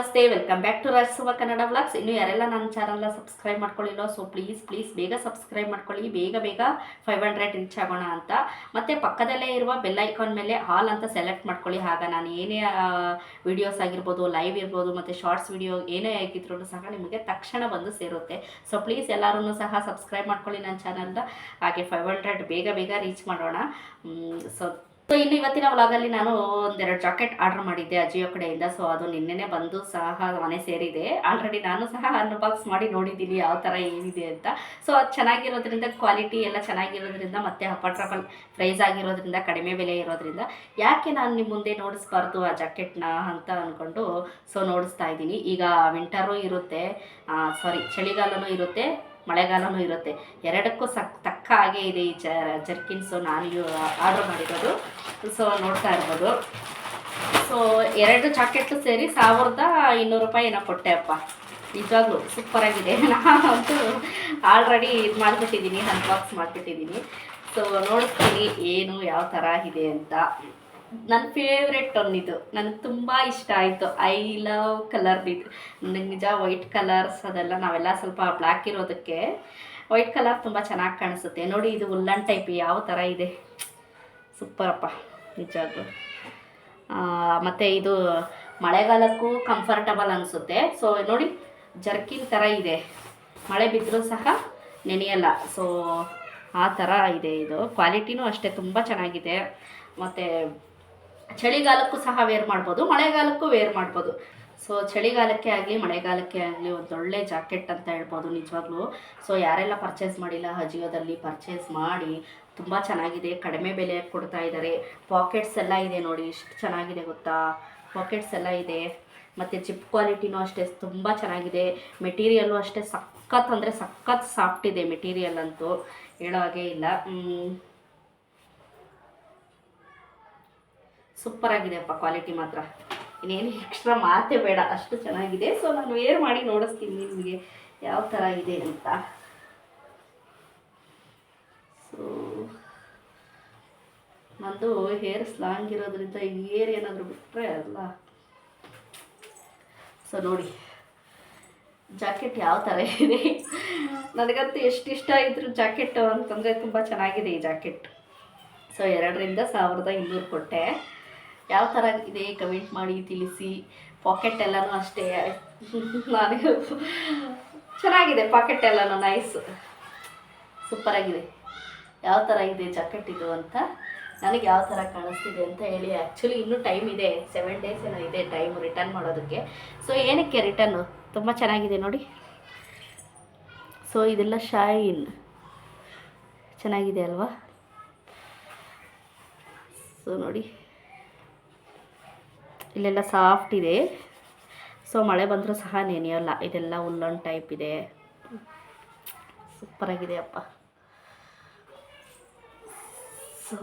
ನಮಸ್ತೆ welcome back to ರಾಜಸುವ Kannada vlogs ಇನ್ನು ಯಾರೆಲ್ಲ ನನ್ನ ಚಾನಲ್ನ ಸಬ್ಸ್ಕ್ರೈಬ್ ಮಾಡ್ಕೊಳ್ಳಿಲ್ಲ ಸೊ ಪ್ಲೀಸ್ ಪ್ಲೀಸ್ ಬೇಗ ಸಬ್ಸ್ಕ್ರೈಬ್ ಮಾಡ್ಕೊಳ್ಳಿ. ಬೇಗ ಬೇಗ ಫೈವ್ ಹಂಡ್ರೆಡ್ ರೀಚ್ ಆಗೋಣ ಅಂತ. ಮತ್ತು ಪಕ್ಕದಲ್ಲೇ ಇರುವ ಬೆಲ್ ಐಕಾನ್ ಮೇಲೆ ಹಾಲ್ ಅಂತ ಸೆಲೆಕ್ಟ್ ಮಾಡ್ಕೊಳ್ಳಿ. ಆಗ ನಾನು ಏನೇ ವಿಡಿಯೋಸ್ ಆಗಿರ್ಬೋದು ಲೈವ್ ಇರ್ಬೋದು, ಮತ್ತು ಶಾರ್ಟ್ಸ್ ವಿಡಿಯೋ ಏನೇ ಆಗಿದ್ರು ಸಹ ನಿಮಗೆ ತಕ್ಷಣ ಬಂದು ಸೇರುತ್ತೆ. ಸೊ ಪ್ಲೀಸ್ ಎಲ್ಲರೂ ಸಹ ಸಬ್ಸ್ಕ್ರೈಬ್ ಮಾಡ್ಕೊಳ್ಳಿ ನನ್ನ ಚಾನಲ್ನ ಹಾಗೆ ಫೈವ್ ಹಂಡ್ರೆಡ್ ಬೇಗ ಬೇಗ ರೀಚ್ ಮಾಡೋಣ. ಸೊ ಸೊ ಇನ್ನು ಇವತ್ತಿನ ವ್ಲಾಗಲ್ಲಿ ನಾನು ಒಂದೆರಡು ಜಾಕೆಟ್ ಆರ್ಡರ್ ಮಾಡಿದ್ದೆ ಅಜಿಯೋ ಕಡೆಯಿಂದ. ಸೊ ಅದು ನಿನ್ನೆನೆ ಬಂದು ಸಹ ಮನೆ ಸೇರಿದೆ. ಆಲ್ರೆಡಿ ನಾನು ಸಹ ಅನ್ಬಾಕ್ಸ್ ಮಾಡಿ ನೋಡಿದ್ದೀನಿ ಯಾವ ಥರ ಏನಿದೆ ಅಂತ. ಸೊ ಅದು ಚೆನ್ನಾಗಿರೋದ್ರಿಂದ ಕ್ವಾಲಿಟಿ ಎಲ್ಲ ಚೆನ್ನಾಗಿರೋದ್ರಿಂದ ಮತ್ತೆ ಅಫರ್ಟಬಲ್ ಪ್ರೈಸ್ ಆಗಿರೋದ್ರಿಂದ, ಕಡಿಮೆ ಬೆಲೆ ಇರೋದ್ರಿಂದ ಯಾಕೆ ನಾನು ನಿಮ್ಮ ಮುಂದೆ ನೋಡಿಸ್ಬಾರ್ದು ಆ ಜಾಕೆಟ್ನ ಅಂತ ಅಂದ್ಕೊಂಡು ಸೊ ನೋಡಿಸ್ತಾ ಇದ್ದೀನಿ. ಈಗ ವಿಂಟರು ಇರುತ್ತೆ. ಸಾರಿ ಚಳಿಗಾಲನೂ ಇರುತ್ತೆ. ಮಳೆಗಾಲನೂ ಇರುತ್ತೆ. ಎರಡಕ್ಕೂ ಸಕ್, ತಕ್ಕ ಹಾಗೆ ಇದೆ ಈ ಜರ್ಕಿನ್ಸು ನಾನು ಆರ್ಡರ್ ಮಾಡಿರೋದು. ಸೊ ನೋಡ್ತಾ ಇರ್ಬೋದು. ಸೊ ಎರಡು ಜಾಕೆಟ್ ಸೇರಿ ಸಾವಿರದ ಇನ್ನೂರು ರೂಪಾಯಿ ಏನೋ ಕೊಟ್ಟೆ ಅಪ್ಪ. ನಿಜವಾಗ್ಲೂ ಸೂಪರಾಗಿದೆ ನಾನಂತೂ ಆಲ್ರೆಡಿ ಇದು ಮಾಡಿಬಿಟ್ಟಿದ್ದೀನಿ ಅನ್ಬಾಕ್ಸ್ ಮಾಡಿಬಿಟ್ಟಿದ್ದೀನಿ. ಸೊ ನೋಡ್ತೀನಿ ಏನು, ಯಾವ ಥರ ಇದೆ ಅಂತ. ನನ್ನ ಫೇವ್ರೆಟ್ ಇದು. ನನಗೆ ತುಂಬ ಇಷ್ಟ ಆಯಿತು. ಐ ಲವ್ ಕಲರ್ ಇದು ನನಗೆ ನಿಜ ವೈಟ್ ಕಲರ್ಸ್ ಅದೆಲ್ಲ ನಾವೆಲ್ಲ ಸ್ವಲ್ಪ ಬ್ಲ್ಯಾಕ್ ಇರೋದಕ್ಕೆ ವೈಟ್ ಕಲರ್ ತುಂಬ ಚೆನ್ನಾಗಿ ಕಾಣಿಸುತ್ತೆ. ನೋಡಿ, ಇದು ಉಲ್ಲನ್ ಟೈಪ್ ಯಾವ ಥರ ಇದೆ. ಸೂಪರಪ್ಪ ಅದು ಮತ್ತು ಇದು ಮಳೆಗಾಲಕ್ಕೂ ಕಂಫರ್ಟಬಲ್ ಅನಿಸುತ್ತೆ. ಸೊ ನೋಡಿ, ಜರ್ಕಿನ್ ಥರ ಇದೆ. ಮಳೆ ಬಿದ್ದರೂ ಸಹ ನೆನೆಯಲ್ಲ. ಸೊ ಆ ಥರ ಇದೆ ಇದು. ಕ್ವಾಲಿಟಿನೂ ಅಷ್ಟೇ. ತುಂಬ ಚೆನ್ನಾಗಿದೆ. ಮತ್ತು ಚಳಿಗಾಲಕ್ಕೂ ಸಹ ವೇರ್ ಮಾಡ್ಬೋದು, ಮಳೆಗಾಲಕ್ಕೂ ವೇರ್ ಮಾಡ್ಬೋದು. ಸೊ ಚಳಿಗಾಲಕ್ಕೆ ಆಗಲಿ, ಮಳೆಗಾಲಕ್ಕೆ ಆಗಲಿ ಒಂದೊಳ್ಳೆ ಜಾಕೆಟ್ ಅಂತ ಹೇಳ್ಬೋದು ನಿಜವಾಗ್ಲೂ. ಸೊ ಯಾರೆಲ್ಲ ಪರ್ಚೇಸ್ ಮಾಡಿಲ್ಲ ಅಜಿಯೋದಲ್ಲಿ ಪರ್ಚೇಸ್ ಮಾಡಿ, ತುಂಬ ಚೆನ್ನಾಗಿದೆ, ಕಡಿಮೆ ಬೆಲೆ ಕೊಡ್ತಾ ಇದ್ದಾರೆ ಪಾಕೆಟ್ಸ್ ಎಲ್ಲ ಇದೆ ನೋಡಿ, ಎಷ್ಟು ಚೆನ್ನಾಗಿದೆ ಗೊತ್ತಾ? ಪಾಕೆಟ್ಸ್ ಎಲ್ಲ ಇದೆ. ಮತ್ತು ಚಿಪ್ ಕ್ವಾಲಿಟಿನೂ ಅಷ್ಟೇ, ತುಂಬ ಚೆನ್ನಾಗಿದೆ. ಮೆಟೀರಿಯಲ್ಲು ಅಷ್ಟೇ ಸಖತ್ ಅಂದರೆ ಸಖತ್ ಸಾಫ್ಟ್ ಇದೆ ಮೆಟೀರಿಯಲ್ ಅಂತೂ. ಹೇಳೋ ಹಾಗೆ ಇಲ್ಲ. ಸೂಪರ್ ಆಗಿದೆಯಪ್ಪ ಕ್ವಾಲಿಟಿ ಮಾತ್ರ. ಇನ್ನೇನು ಎಕ್ಸ್ಟ್ರಾ ಮಾತೆ ಬೇಡ, ಅಷ್ಟು ಚೆನ್ನಾಗಿದೆ. ಸೊ ನಾನು ವೇರ್ ಮಾಡಿ ನೋಡಿಸ್ತೀನಿ ನಿಮಗೆ ಯಾವ ಥರ ಇದೆ ಅಂತ. ಸೊ ನಂದು ಹೇರ್ ಸ್ಲಾಂಗ್ ಇರೋದ್ರಿಂದ ಏರ್ ಏನಾದರೂ ಬಿಟ್ಟರೆ ಅಲ್ಲ. ಸೊ ನೋಡಿ ಜಾಕೆಟ್ ಯಾವ ಥರ ಇದೆ? ನನಗಂತೂ ಎಷ್ಟು ಇಷ್ಟ ಇದ್ರು ಜಾಕೆಟ್ ಅಂತಂದರೆ ತುಂಬ ಚೆನ್ನಾಗಿದೆ ಈ ಜಾಕೆಟ್ ಸೊ ಎರಡರಿಂದ ಸಾವಿರದ ಇನ್ನೂರು ಕೊಟ್ಟೆ. ಯಾವ ಥರ ಇದೆ ಕಮೆಂಟ್ ಮಾಡಿ ತಿಳಿಸಿ. ಪಾಕೆಟ್ ಎಲ್ಲನೂ ಅಷ್ಟೇ. ನಾನು ಚೆನ್ನಾಗಿದೆ ಪಾಕೆಟ್ ಎಲ್ಲನೂ ನೈಸ್ ಸೂಪರಾಗಿದೆ ಯಾವ ಥರ ಇದೆ ಜಾಕೆಟ್ ಇದು ಅಂತ ನನಗೆ ಯಾವ ಥರ ಕಾಣಿಸ್ತಿದೆ ಅಂತ ಹೇಳಿ ಆ್ಯಕ್ಚುಲಿ ಇನ್ನೂ ಟೈಮ್ ಇದೆ. ಸೆವೆನ್ ಡೇಸ್ ಏನೋ ಇದೆ ಟೈಮ್ ರಿಟರ್ನ್ ಮಾಡೋದಕ್ಕೆ. ಸೊ ಏನಕ್ಕೆ ರಿಟರ್ನು ತುಂಬ ಚೆನ್ನಾಗಿದೆ ನೋಡಿ. ಸೊ ಇದೆಲ್ಲ ಶೈನ್ ಚೆನ್ನಾಗಿದೆ ಅಲ್ವಾ? ಸೊ ನೋಡಿ. ಇಲ್ಲೆಲ್ಲ ಸಾಫ್ಟ್ ಇದೆ. ಸೊ ಮಳೆ ಬಂದರೂ ಸಹ ನೆನೆಯೋಲ್ಲ. ಇದೆಲ್ಲ ಉಲ್ಲನ್ ಟೈಪ್ ಇದೆ. ಸೂಪರಾಗಿದೆ ಅಪ್ಪ. ಸೊ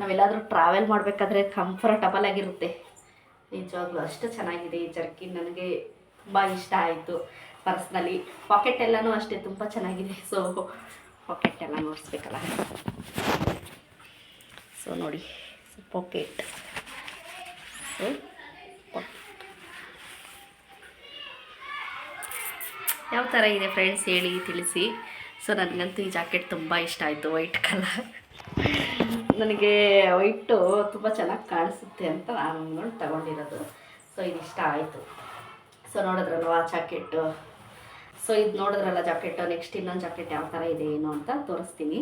ನಾವೆಲ್ಲಾದರೂ ಟ್ರಾವೆಲ್ ಮಾಡಬೇಕಾದ್ರೆ ಕಂಫರ್ಟಬಲ್ ಆಗಿರುತ್ತೆ. ನಿಜವಾಗ್ಲೂ ಅಷ್ಟು ಚೆನ್ನಾಗಿದೆ ಈ ಜರ್ಕಿನ್ ನನಗೆ ತುಂಬ ಇಷ್ಟ ಆಯಿತು. ಪರ್ಸ್ನಲಿ ಪಾಕೆಟ್ ಎಲ್ಲನೂ ಅಷ್ಟೇ ತುಂಬ ಚೆನ್ನಾಗಿದೆ. ಸೊ ಪಾಕೆಟ್ ಎಲ್ಲ ನೋಡಿಸ್ಬೇಕಲ್ಲ. ಸೊ ನೋಡಿ ಪಾಕೆಟ್ ಯಾವ ಥರ ಇದೆ ಫ್ರೆಂಡ್ಸ್ ಹೇಳಿ ತಿಳಿಸಿ. ಸೊ ನನಗಂತೂ ಈ ಜಾಕೆಟ್ ತುಂಬ ಇಷ್ಟ ಆಯಿತು ವೈಟ್ ಕಲರ್. ನನಗೆ ವೈಟು ತುಂಬ ಚೆನ್ನಾಗಿ ಕಾಣಿಸುತ್ತೆ ಅಂತ ನಾನು ನೋಡಿ ತಗೊಂಡಿರೋದು. ಸೊ ಇದು ಇಷ್ಟ ಆಯಿತು. ಸೊ ನೋಡಿದ್ರಲ್ವ ಆ ಜಾಕೆಟ್ಟು ಸೊ ಇದು ನೋಡಿದ್ರಲ್ಲ ಜಾಕೆಟ್ಟು ನೆಕ್ಸ್ಟ್ ಇನ್ನೊಂದು ಜಾಕೆಟ್ ಯಾವ ಥರ ಇದೆ, ಏನು ಅಂತ ತೋರಿಸ್ತೀನಿ.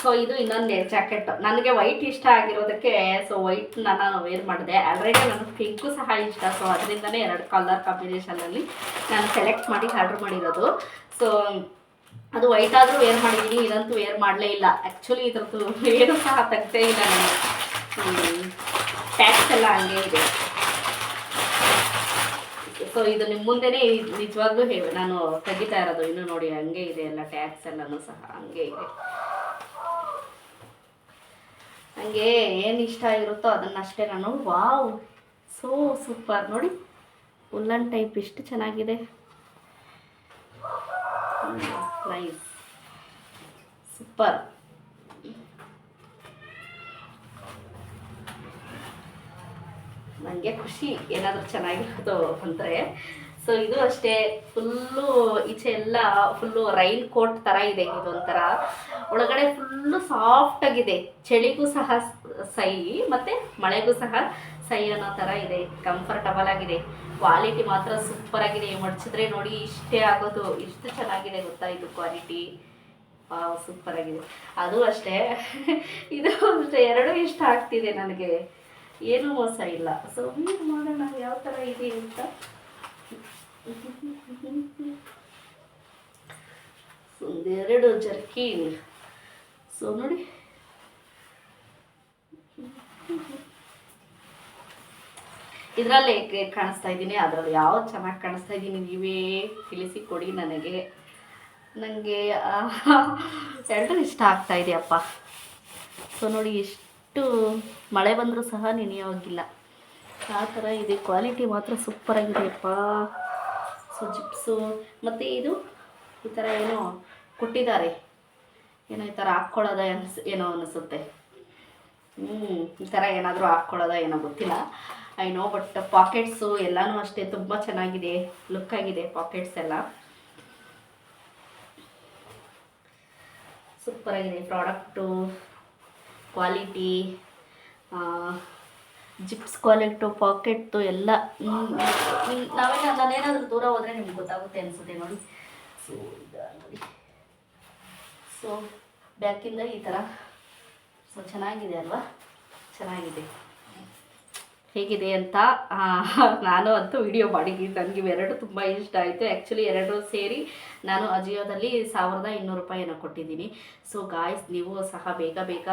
ಸೊ ಇದು ಇನ್ನೊಂದು ಜಾಕೆಟ್ ನನಗೆ ವೈಟ್ ಇಷ್ಟ ಆಗಿರೋದಕ್ಕೆ ಸೊ ವೈಟ್ ನಾನು ವೇರ್ ಮಾಡಿದೆ. ಆಲ್ರೆಡಿ ನನಗೆ ಪಿಂಕು ಸಹ ಇಷ್ಟ. ಸೊ ಅದರಿಂದನೇ ಎರಡು ಕಲರ್ ಕಾಂಬಿನೇಷನಲ್ಲಿ ನಾನು ಸೆಲೆಕ್ಟ್ ಮಾಡಿ ಆರ್ಡ್ರ್ ಮಾಡಿರೋದು. ಸೊ ಅದು ವೈಟ್ ಆದರೂ ವೇರ್ ಮಾಡಿದ್ದೀನಿ ಇದಂತೂ ವೇರ್ ಮಾಡಲೇ ಇಲ್ಲ. ಆ್ಯಕ್ಚುಲಿ ಇದ್ರದ್ದು ಏನು ಸಹ ತೆಗ್ದೇ ಇಲ್ಲ ನಾನು. ಟ್ಯಾಕ್ಸ್ ಎಲ್ಲ ಹಂಗೆ ಇದೆ. ಸೊ ಇದು ನಿಮ್ಮ ಮುಂದೆನೇ ನಿಜವಾಗ್ಲೂ ನಾನು ತೆಗಿತಾ ಇರೋದು. ಇನ್ನು ನೋಡಿ, ಹಂಗೆ ಇದೆ ಎಲ್ಲ ಟ್ಯಾಕ್ಸ್ ಎಲ್ಲನೂ ಸಹ. ಹಂಗೆ ಇದೆ. ನನಗೆ ಏನು ಇಷ್ಟ ಇರುತ್ತೋ ಅದನ್ನಷ್ಟೇ ನಾನು. ವಾವ್ ಸೋ ಸೂಪರ್ ನೋಡಿ, ಉಲ್ಲನ್ ಟೈಪ್ ಎಷ್ಟು ಚೆನ್ನಾಗಿದೆ. ಸೂಪರ್ ನನಗೆ ಖುಷಿ ಏನಾದರೂ ಚೆನ್ನಾಗಿರೋದು ಅಂದರೆ ಸೊ ಇದು ಅಷ್ಟೇ. ಫುಲ್ಲು ಈಚೆ ಎಲ್ಲ ಫುಲ್ಲು ರೈನ್ ಕೋಟ್ ಥರ ಇದೆ ಇದೊಂಥರ. ಒಳಗಡೆ ಫುಲ್ಲು ಸಾಫ್ಟ್ ಆಗಿದೆ. ಚಳಿಗೂ ಸಹ ಸೈ, ಮತ್ತು ಮಳೆಗೂ ಸಹ ಸೈ ಅನ್ನೋ ಥರ ಇದೆ. ಕಂಫರ್ಟಬಲ್ ಆಗಿದೆ. ಕ್ವಾಲಿಟಿ ಮಾತ್ರ ಸೂಪರ್ ಆಗಿದೆ. ಮಡ್ಚಿದ್ರೆ ನೋಡಿ ಇಷ್ಟೇ ಆಗೋದು. ಇಷ್ಟು ಚೆನ್ನಾಗಿದೆ ಗೊತ್ತಾ ಇದು ಕ್ವಾಲಿಟಿ ಸೂಪರ್ ಆಗಿದೆ. ಅದು ಅಷ್ಟೇ. ಇದು ಅಷ್ಟೇ. ಎರಡೂ ಇಷ್ಟ ಆಗ್ತಿದೆ ನನಗೆ. ಏನೂ ಮೋಸ ಇಲ್ಲ. ಸೊ ಮಾಡೋಣ. ಯಾವ ಥರ ಇದೆ ಅಂತ? ಒಂದೆರಡು ಜರ್ಕಿ ಸೊ ನೋಡಿ. ಇದರಲ್ಲಿ ಕಾಣಿಸ್ತಾ ಇದ್ದೀನಿ? ಅದರಲ್ಲಿ ಯಾವ ಚೆನ್ನಾಗಿ ಕಾಣಿಸ್ತಾ ಇದ್ದೀನಿ ನೀವೇ ತಿಳಿಸಿ ಕೊಡಿ ನನಗೆ ನನಗೆ ಎರಡೂ ಇಷ್ಟ ಆಗ್ತಾ ಇದೆಯಪ್ಪ. ಸೊ ನೋಡಿ, ಎಷ್ಟು ಮಳೆ ಬಂದರೂ ಸಹ ನೆನೆಯೋಗಿಲ್ಲ. ಆ ಥರ ಇದೆ. ಕ್ವಾಲಿಟಿ ಮಾತ್ರ ಸೂಪರಾಗಿದೆಯಪ್ಪ ಸೊ ಚಿಪ್ಸು ಮತ್ತು ಇದು ಈ ಥರ ಏನೋ ಕೊಟ್ಟಿದ್ದಾರೆ. ಏನೋ ಈ ಥರ ಹಾಕ್ಕೊಳ್ಳೋದ ಅನ್ಸ್ ಏನೋ ಅನಿಸುತ್ತೆ. ಹ್ಞೂ ಈ ಥರ ಏನಾದರೂ ಹಾಕ್ಕೊಳ್ಳೋದ ಏನೋ ಗೊತ್ತಿಲ್ಲ. ಐ ನೋ ಬಟ್ ಪಾಕೆಟ್ಸು ಎಲ್ಲನೂ ಅಷ್ಟೇ ತುಂಬ ಚೆನ್ನಾಗಿದೆ. ಲುಕ್ ಆಗಿದೆ ಪಾಕೆಟ್ಸ್ ಎಲ್ಲ. ಸೂಪರಾಗಿದೆ product quality zips quality pocket ಎಲ್ಲ ನಾವೇನು ನಾನೇನಾದರೂ ದೂರ ಹೋದರೆ ನಿಮ್ಗೆ ಗೊತ್ತಾಗುತ್ತೆ ಅನಿಸುತ್ತೆ ನೋಡಿ. ಸೊ ಈಗ ನೋಡಿ. ಸೊ ಬ್ಯಾಕಿಂದ ಈ ಥರ ಸೊ ಚೆನ್ನಾಗಿದೆ ಅಲ್ವಾ? ಚೆನ್ನಾಗಿದೆ. ಹೇಗಿದೆ ಅಂತ ನಾನು ಅಂತೂ ವಿಡಿಯೋ ಮಾಡಿದ್ದೀನಿ. ನನಗೆ ಇವೆರಡು ತುಂಬ ಇಷ್ಟ ಆಯಿತು. ಆ್ಯಕ್ಚುಲಿ ಎರಡು ಸೇರಿ ನಾನು ಅಜಿಯೋದಲ್ಲಿ ಸಾವಿರದ ಇನ್ನೂರು ರೂಪಾಯಿನ ಕೊಟ್ಟಿದ್ದೀನಿ. ಸೊ ಗಾಯ್ಸ್ ನೀವು ಸಹ ಬೇಗ ಬೇಗ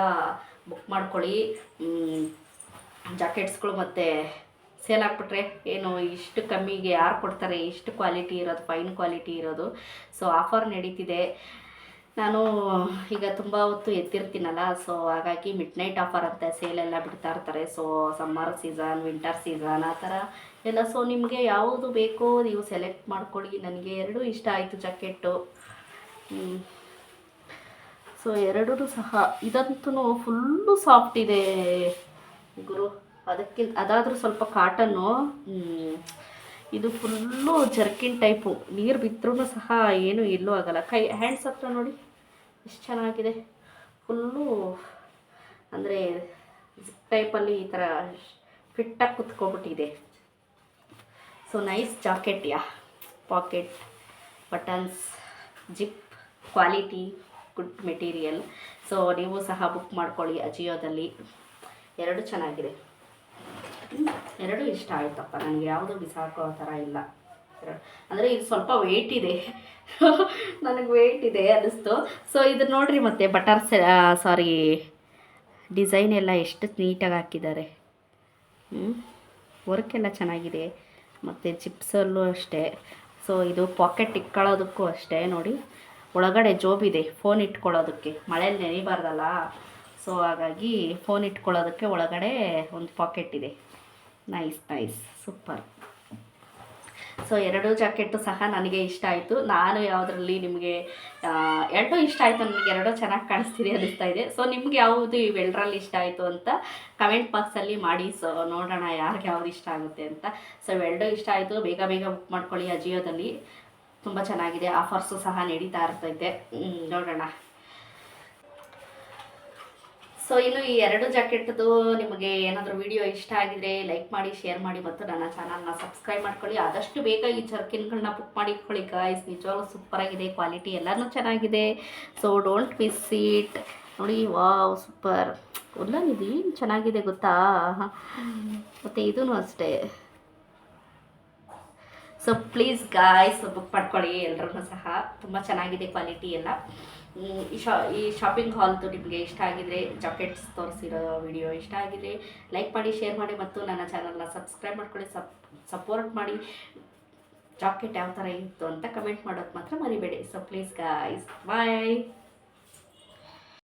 ಬುಕ್ ಮಾಡ್ಕೊಳ್ಳಿ. ಜಾಕೆಟ್ಸ್ಗಳು ಮತ್ತು ಸೇಲ್ ಹಾಕ್ಬಿಟ್ರೆ ಏನು ಇಷ್ಟು ಕಮ್ಮಿಗೆ ಯಾರು ಕೊಡ್ತಾರೆ? ಇಷ್ಟು ಕ್ವಾಲಿಟಿ ಇರೋದು ಫೈನ್ ಕ್ವಾಲಿಟಿ ಇರೋದು. ಸೊ ಆಫರ್ ನಡೀತಿದೆ. ನಾನು ಈಗ ತುಂಬ ಹೊತ್ತು ಎತ್ತಿರ್ತೀನಲ್ಲ ಸೊ ಹಾಗಾಗಿ ಮಿಡ್ ನೈಟ್ ಆಫರ್ ಅಂತ ಸೇಲ್ ಎಲ್ಲ ಬಿಡ್ತಾ ಇರ್ತಾರೆ. So summer season winter season ಆ ಥರ ಎಲ್ಲ. ಸೊ ನಿಮಗೆ ಯಾವುದು ಬೇಕೋ ನೀವು ಸೆಲೆಕ್ಟ್ ಮಾಡ್ಕೊಳ್ಳಿ. ನನಗೆ ಎರಡೂ ಇಷ್ಟ ಆಯಿತು ಜಾಕೆಟ್ಟು. ಸೊ ಎರಡೂ ಸಹ. ಇದಂತೂ ಫುಲ್ಲು ಸಾಫ್ಟ್ ಇದೆ. ಗುರು, ಅದಕ್ಕಿಂತ, ಅದಾದರೂ ಸ್ವಲ್ಪ ಕಾಟನ್ನು ಇದು ಫುಲ್ಲು ಜರ್ಕಿನ್ ಟೈಪು ನೀರು ಬಿದ್ದರೂ ಸಹ ಏನು ಎಲ್ಲೂ ಆಗಲ್ಲ. ಕೈ ಹ್ಯಾಂಡ್ಸ್ ಹತ್ರ ನೋಡಿ, ಎಷ್ಟು ಚೆನ್ನಾಗಿದೆ. ಫುಲ್ಲು ಅಂದರೆ ಟೈಪಲ್ಲಿ ಈ ಥರ ಫಿಟ್ಟಾಗಿ ಕುತ್ಕೊಬಿಟ್ಟಿದೆ so nice jacket yeah. Pocket buttons zip quality good material so ನೀವು ಸಹ ಬುಕ್ ಮಾಡ್ಕೊಳ್ಳಿ ಅಜಿಯೋದಲ್ಲಿ. ಎರಡು ಚೆನ್ನಾಗಿದೆ. ಎರಡು ಇಷ್ಟ ಆಯ್ತಪ್ಪ. ನನಗೆ ಯಾವುದು ಬಿಸಾಕೋ ಥರ ಇಲ್ಲ. ಅಂದರೆ ಇದು ಸ್ವಲ್ಪ ವೆಯ್ಟ್ ಇದೆ. ನನಗೆ ವೆಯ್ಟ್ ಇದೆ ಅನ್ನಿಸ್ತು. ಸೊ ಇದು ನೋಡಿರಿ ಮತ್ತೆ ಬಟರ್ ಸಾರಿ ಡಿಸೈನ್ ಎಲ್ಲ ಎಷ್ಟು ನೀಟಾಗಿ ಹಾಕಿದ್ದಾರೆ. ವರ್ಕ್ ಎಲ್ಲ ಚೆನ್ನಾಗಿದೆ. ಮತ್ತು ಚಿಪ್ಸಲ್ಲೂ ಅಷ್ಟೇ. ಸೊ ಇದು ಪಾಕೆಟ್ ಇಟ್ಕೊಳ್ಳೋದಕ್ಕೂ ಅಷ್ಟೇ. ನೋಡಿ, ಒಳಗಡೆ ಜೋಬಿದೆ ಫೋನ್ ಇಟ್ಕೊಳ್ಳೋದಕ್ಕೆ. ಮಳೇಲಿ ನೆನಿಬಾರ್ದಲ್ಲ. ಸೊ ಹಾಗಾಗಿ ಫೋನ್ ಇಟ್ಕೊಳ್ಳೋದಕ್ಕೆ ಒಳಗಡೆ ಒಂದು ಪಾಕೆಟ್ ಇದೆ. ನೈಸ್ ನೈಸ್ ಸೂಪರ್ ಸೊ ಎರಡೂ ಜಾಕೆಟ್ ಸಹ ನನಗೆ ಇಷ್ಟ ಆಯಿತು. ನಾನು ಯಾವುದರಲ್ಲಿ ನಿಮಗೆ ಎರಡೂ ಇಷ್ಟ ಆಯಿತು. ನನಗೆ ಎರಡೂ ಚೆನ್ನಾಗಿ ಕಾಣಿಸ್ತಿದೆ ಅನ್ನಿಸ್ತಾ ಇದೆ. ಸೊ ನಿಮ್ಗೆ ಯಾವುದು ಇವೆಲ್ಲರಲ್ಲಿ ಇಷ್ಟ ಆಯಿತು ಅಂತ ಕಮೆಂಟ್ ಬಾಕ್ಸಲ್ಲಿ ಮಾಡಿ. ಸೊ ನೋಡೋಣ ಯಾರಿಗೆ ಯಾವ್ದು ಇಷ್ಟ ಆಗುತ್ತೆ ಅಂತ. ಸೊ ಇವೆರಡೂ ಇಷ್ಟ ಆಯಿತು. ಬೇಗ ಬೇಗ ಬುಕ್ ಮಾಡ್ಕೊಳ್ಳಿ ಅಜಿಯೋದಲ್ಲಿ ತುಂಬ ಚೆನ್ನಾಗಿದೆ. ಆಫರ್ಸು ಸಹ ನಡೀತಾ ಇರ್ತೈತೆ. ನೋಡೋಣ. ಸೊ ಇನ್ನು ಈ ಎರಡು ಜಾಕೆಟ್ದು ನಿಮಗೆ ಏನಾದರೂ ವಿಡಿಯೋ ಇಷ್ಟ ಆಗಿದ್ರೆ ಲೈಕ್ ಮಾಡಿ ಶೇರ್ ಮಾಡಿ ಮತ್ತು ನನ್ನ ಚಾನಲ್ನ ಸಬ್ಸ್ಕ್ರೈಬ್ ಮಾಡ್ಕೊಳ್ಳಿ. ಆದಷ್ಟು ಬೇಗ ಈ ಜರ್ಕಿನ್ಗಳನ್ನ ಬುಕ್ ಇಟ್ಕೊಳ್ಳಿ ಗಾಯ್ಸ್ ನಿಜವಾಗ್ಲೂ ಸೂಪರಾಗಿದೆ ಕ್ವಾಲಿಟಿ ಎಲ್ಲನೂ ಚೆನ್ನಾಗಿದೆ. ಸೊ ಡೋಂಟ್ ಮಿಸ್ ಇಟ್ ನೋಡಿ ವಾವ್ ಸೂಪರ್ ಎಲ್ಲ ಇದು ಏನು ಚೆನ್ನಾಗಿದೆ ಗೊತ್ತಾ? ಮತ್ತು ಇದೂ ಅಷ್ಟೇ. ಸೊ ಪ್ಲೀಸ್ ಗಾಯ್ಸ್ ಬುಕ್ ಮಾಡ್ಕೊಳ್ಳಿ. ಎಲ್ಲರೂ ಸಹ. ತುಂಬ ಚೆನ್ನಾಗಿದೆ ಕ್ವಾಲಿಟಿ ಎಲ್ಲ. ಈ ಶಾ, ಈ ಶಾಪಿಂಗ್ ಹಾಲ್ದು ನಿಮಗೆ ಇಷ್ಟ ಆಗಿದ್ರೆ ಜಾಕೆಟ್ಸ್ ತೋರಿಸಿರೋ ವಿಡಿಯೋ ಇಷ್ಟ ಆಗಿದ್ರೆ ಲೈಕ್ ಮಾಡಿ ಶೇರ್ ಮಾಡಿ ಮತ್ತು ನನ್ನ ಚಾನಲ್ನ ಸಬ್ಸ್ಕ್ರೈಬ್ ಮಾಡ್ಕೊಳ್ಳಿ. ಸಪ್ ಸಪೋರ್ಟ್ ಮಾಡಿ. ಜಾಕೆಟ್ ಯಾವ ಥರ ಇತ್ತು ಅಂತ ಕಮೆಂಟ್ ಮಾಡೋಕ್ಕೆ ಮಾತ್ರ ಮರಿಬೇಡಿ. So please guys bye